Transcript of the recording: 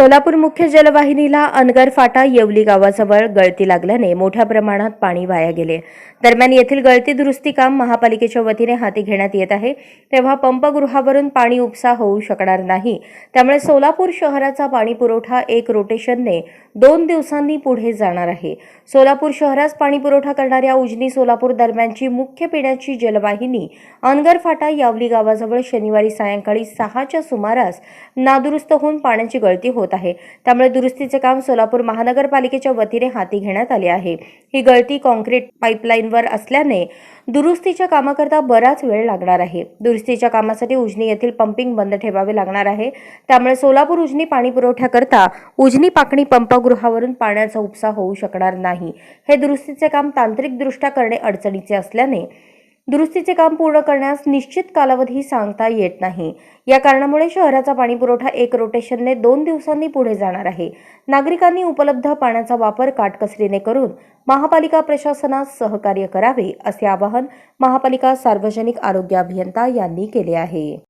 सोलापूर मुख्य जलवाहिनीला अनगर फाटा येवली गावाजवळ गळती लागल्याने मोठ्या प्रमाणात पाणी वाया गेले. दरम्यान येथील गळती दुरुस्ती काम महापालिकेच्या वतीने हाती घेण्यात येत आहे. तेव्हा पंपगृहावरून पाणी उपसा होऊ शकणार नाही. त्यामुळे सोलापूर शहराचा पाणी पुरवठा एक रोटेशनने दोन दिवसांनी पुढे जाणार आहे. सोलापूर शहरास पाणी पुरवठा करणाऱ्या उजनी सोलापूर दरम्यानची मुख्य पिण्याची जलवाहिनी अनगर फाटा यावली गावाजवळ शनिवारी सायंकाळी सहाच्या सुमारास नादुरुस्त होऊन पाण्याची गळती होत आहे. त्यामुळे दुरुस्तीचे काम सोलापूर महानगरपालिकेच्या वतीने हाती घेण्यात आले आहे. ही गळती कॉन्क्रीट पाईपलाईनवर असल्याने दुरुस्तीच्या कामाकरता बराच वेळ लागणार आहे. दुरुस्तीच्या कामासाठी उजनी येथील पंपिंग बंद ठेवावे लागणार आहे. त्यामुळे सोलापूर उजनी पाणी पुरवठ्याकरता उजनी पाकणी पंपगृहावरून पाण्याचा उपसा होऊ शकणार नाही. हे दुरुस्तीचे काम तांत्रिकदृष्ट्या करणे अडचणीचे असल्याने दुरुस्तीचे काम पूर्ण करण्यास निश्चित कालावधी सांगता येत नाही. या कारणामुळे शहराचा पाणीपुरवठा एक रोटेशनने दोन दिवसांनी पुढे जाणार आहे. नागरिकांनी उपलब्ध पाण्याचा वापर काटकसरीने करून महापालिका प्रशासनास सहकार्य करावे असे आवाहन महापालिका सार्वजनिक आरोग्य अभियंता यांनी केले आहे.